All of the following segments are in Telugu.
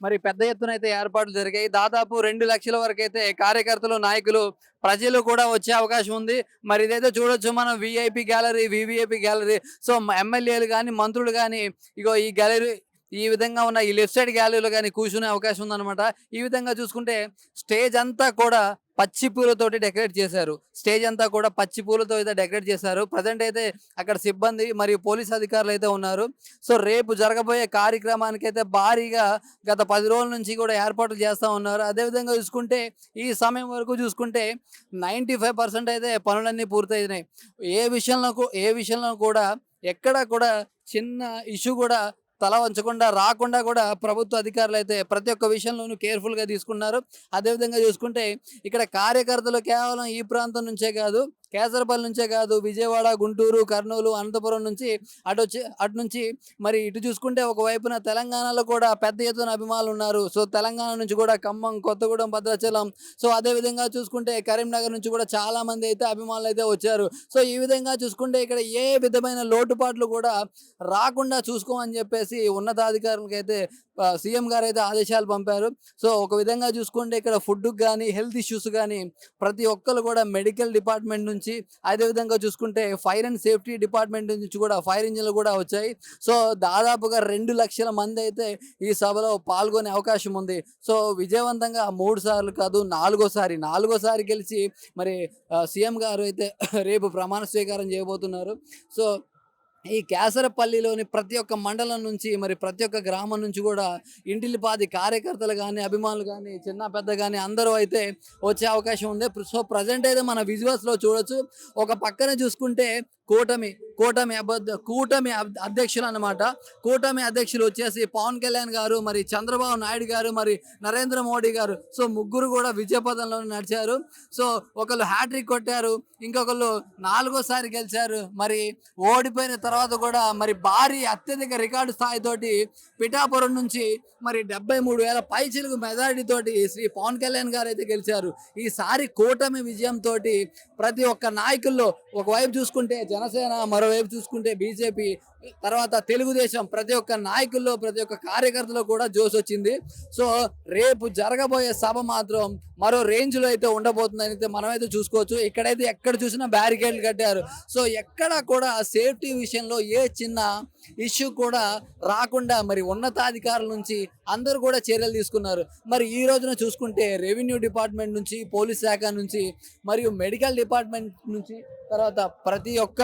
మరి పెద్ద ఎత్తున అయితే ఏర్పాట్లు జరిగాయి. దాదాపు రెండు లక్షల వరకు అయితే కార్యకర్తలు నాయకులు ప్రజలు కూడా వచ్చే అవకాశం ఉంది. మరి ఇదైతే చూడొచ్చు మనం VIP gallery VVIP gallery so ఎమ్మెల్యేలు కానీ మంత్రులు కానీ ఇగో ఈ గ్యాలరీ ఈ విధంగా ఉన్న ఈ లెఫ్ట్ సైడ్ గ్యాలరీలో కానీ కూర్చునే అవకాశం ఉందన్నమాట. ఈ విధంగా చూసుకుంటే స్టేజ్ అంతా కూడా పచ్చి పూలతోటి డెకరేట్ చేశారు. స్టేజ్ అంతా కూడా పచ్చి పూలతో అయితే డెకరేట్ చేశారు. ప్రజెంట్ అయితే అక్కడ సిబ్బంది మరియు పోలీస్ అధికారులు అయితే ఉన్నారు. సో రేపు జరగబోయే కార్యక్రమానికి అయితే భారీగా గత పది రోజుల నుంచి కూడా ఏర్పాట్లు చేస్తూ ఉన్నారు. అదేవిధంగా చూసుకుంటే ఈ సమయం వరకు చూసుకుంటే నైంటీ ఫైవ్ పర్సెంట్ అయితే పనులన్నీ పూర్తయినాయి. ఏ విషయంలో ఏ విషయంలో కూడా ఎక్కడ కూడా చిన్న ఇష్యూ కూడా తల వంచకుండా రాకుండా కూడా ప్రభుత్వ అధికారులు అయితే ప్రతి ఒక్క విషయంలోనూ కేర్ఫుల్గా తీసుకున్నారు. అదేవిధంగా చూసుకుంటే ఇక్కడ కార్యకర్తలు కేవలం ఈ ప్రాంతం నుంచే కాదు కేసరపల్లి నుంచే కాదు విజయవాడ గుంటూరు కర్నూలు అనంతపురం నుంచి అటు వచ్చి అటు నుంచి మరి ఇటు చూసుకుంటే ఒకవైపున తెలంగాణలో కూడా పెద్ద ఎత్తున అభిమానులు ఉన్నారు. సో తెలంగాణ నుంచి కూడా ఖమ్మం కొత్తగూడెం భద్రాచలం సో అదే విధంగా చూసుకుంటే కరీంనగర్ నుంచి కూడా చాలా మంది అయితే అభిమానులు అయితే వచ్చారు. సో ఈ విధంగా చూసుకుంటే ఇక్కడ ఏ విధమైన లోటుపాట్లు కూడా రాకుండా చూసుకోమని చెప్పేసి ఉన్నతాధికారులకైతే సీఎం గారు అయితే ఆదేశాలు పంపారు. సో ఒక విధంగా చూసుకుంటే ఇక్కడ ఫుడ్కి కానీ హెల్త్ ఇష్యూస్ కానీ ప్రతి ఒక్కరు కూడా మెడికల్ డిపార్ట్మెంట్ నుంచి అదేవిధంగా చూసుకుంటే ఫైర్ అండ్ సేఫ్టీ డిపార్ట్మెంట్ నుంచి కూడా ఫైర్ ఇంజిన్లు కూడా వచ్చాయి. సో దాదాపుగా రెండు లక్షల మంది అయితే ఈ సభలో పాల్గొనే అవకాశం ఉంది. సో విజయవంతంగా మూడు సార్లు కాదు నాలుగోసారి నాలుగోసారి గెలిచి మరి సీఎం గారు అయితే రేపు ప్రమాణ స్వీకారం చేయబోతున్నారు. సో ఈ కేసరపల్లిలోని ప్రతి ఒక్క మండలం నుంచి మరి ప్రతి ఒక్క గ్రామం నుంచి కూడా ఇంటిల్లిపాది కార్యకర్తలు కానీ అభిమానులు కానీ చిన్న పెద్ద కానీ అందరూ అయితే వచ్చే అవకాశం ఉంది. సో ప్రజెంట్ అయితే మన విజువల్స్లో చూడొచ్చు. ఒక పక్కన చూసుకుంటే కూటమి కూటమి అబద్ధ కూటమి అధ్యక్షులు అన్నమాట. కూటమి అధ్యక్షులు వచ్చేసి పవన్ కళ్యాణ్ గారు మరి చంద్రబాబు నాయుడు గారు మరి నరేంద్ర మోడీ గారు. సో ముగ్గురు కూడా విజయపథంలో నడిచారు. సో ఒకళ్ళు హ్యాట్రిక్ కొట్టారు ఇంకొకళ్ళు నాలుగోసారి గెలిచారు. మరి ఓడిపోయిన తర్వాత కూడా మరి భారీ అత్యధిక రికార్డు స్థాయితోటి పిఠాపురం నుంచి మరి డెబ్బై మూడు వేల పైచిలుగు మెజారిటీ తోటి శ్రీ పవన్ కళ్యాణ్ గారు అయితే గెలిచారు. ఈసారి కూటమి విజయంతో ప్రతి ఒక్క నాయకుల్లో ఒకవైపు చూసుకుంటే జనసేన మరో మరోవైపు చూసుకుంటే బీజేపీ తర్వాత తెలుగుదేశం ప్రతి ఒక్క నాయకుల్లో ప్రతి ఒక్క కార్యకర్తలో కూడా జోష్ వచ్చింది. సో రేపు జరగబోయే సభ మాత్రం మరో రేంజ్లో అయితే ఉండబోతుందని అయితే మనమైతే చూసుకోవచ్చు. ఇక్కడైతే ఎక్కడ చూసినా బ్యారికేడ్లు కట్టారు. సో ఎక్కడ కూడా సేఫ్టీ విషయంలో ఏ చిన్న ఇష్యూ కూడా రాకుండా మరి ఉన్నతాధికారుల నుంచి అందరూ కూడా చర్యలు తీసుకున్నారు. మరి ఈ రోజున చూసుకుంటే రెవెన్యూ డిపార్ట్మెంట్ నుంచి పోలీస్ శాఖ నుంచి మరియు మెడికల్ డిపార్ట్మెంట్ నుంచి తర్వాత ప్రతి ఒక్క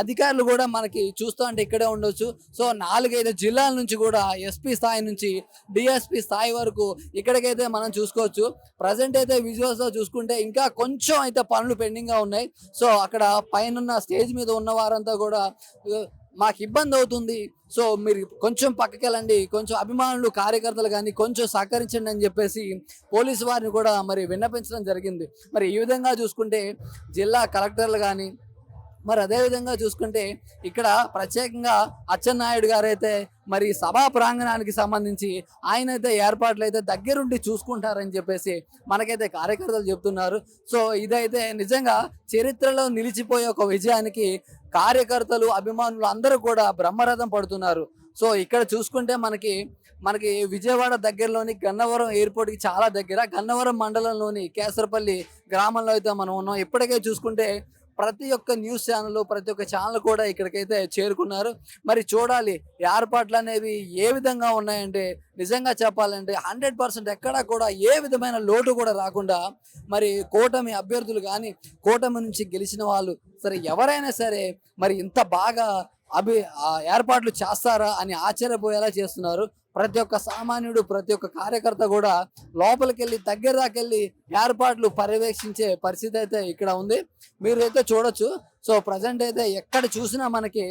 అధికారులు కూడా మనకి చూస్తూ అంటే ఇక్కడ ఇక్కడే ఉండొచ్చు. సో నాలుగైదు జిల్లాల నుంచి కూడా ఎస్పీ స్థాయి నుంచి డిఎస్పీ స్థాయి వరకు ఇక్కడికైతే మనం చూసుకోవచ్చు. ప్రజెంట్ అయితే విజువల్స్లో చూసుకుంటే ఇంకా కొంచెం అయితే పనులు పెండింగ్గా ఉన్నాయి. సో అక్కడ పైన స్టేజ్ మీద ఉన్న వారంతా కూడా మాకు ఇబ్బంది అవుతుంది. సో మీరు కొంచెం పక్కకి వెళ్ళండి కొంచెం అభిమానులు కార్యకర్తలు కానీ కొంచెం సహకరించండి అని చెప్పేసి పోలీసు వారిని కూడా మరి విన్నపించడం జరిగింది. మరి ఈ విధంగా చూసుకుంటే జిల్లా కలెక్టర్లు కానీ మరి అదే విధంగా చూసుకుంటే ఇక్కడ ప్రత్యేకంగా అచ్చెన్నాయుడు గారు అయితే మరి సభా ప్రాంగణానికి సంబంధించి ఆయన అయితే ఏర్పాట్లు అయితే దగ్గరుండి చూసుకుంటారని చెప్పేసి మనకైతే కార్యకర్తలు చెప్తున్నారు. సో ఇదైతే నిజంగా చరిత్రలో నిలిచిపోయే ఒక విజయానికి కార్యకర్తలు అభిమానులు అందరూ కూడా బ్రహ్మరథం పడుతున్నారు. సో ఇక్కడ చూసుకుంటే మనకి మనకి విజయవాడ దగ్గరలోని గన్నవరం ఎయిర్పోర్ట్కి చాలా దగ్గర గన్నవరం మండలంలోని కేసరపల్లి గ్రామంలో అయితే మనం ఉన్నాం. ఇప్పటికే చూసుకుంటే ప్రతి ఒక్క న్యూస్ ఛానల్ ప్రతి ఒక్క ఛానల్ కూడా ఇక్కడికైతే చేరుకున్నారు. మరి చూడాలి ఏర్పాట్లు అనేవి ఏ విధంగా ఉన్నాయంటే నిజంగా చెప్పాలంటే హండ్రెడ్ పర్సెంట్ ఎక్కడా కూడా ఏ విధమైన లోటు కూడా రాకుండా మరి కూటమి అభ్యర్థులు కానీ కూటమి నుంచి గెలిచిన వాళ్ళు సరే ఎవరైనా సరే మరి ఇంత బాగా అభి ఏర్పాట్లు చేస్తారా అని ఆశ్చర్యపోయేలా చేస్తున్నారు. ప్రతి ఒక్క సామాన్యుడు ప్రతి ఒక్క కార్యకర్త కూడా లోపలికి వెళ్ళి దగ్గర దాకా వెళ్ళి ఏర్పాట్లు పర్యవేక్షించే పరిస్థితి అయితే ఇక్కడ ఉంది. మీరు అయితే చూడొచ్చు. సో ప్రజెంట్ అయితే ఎక్కడ చూసినా మనకి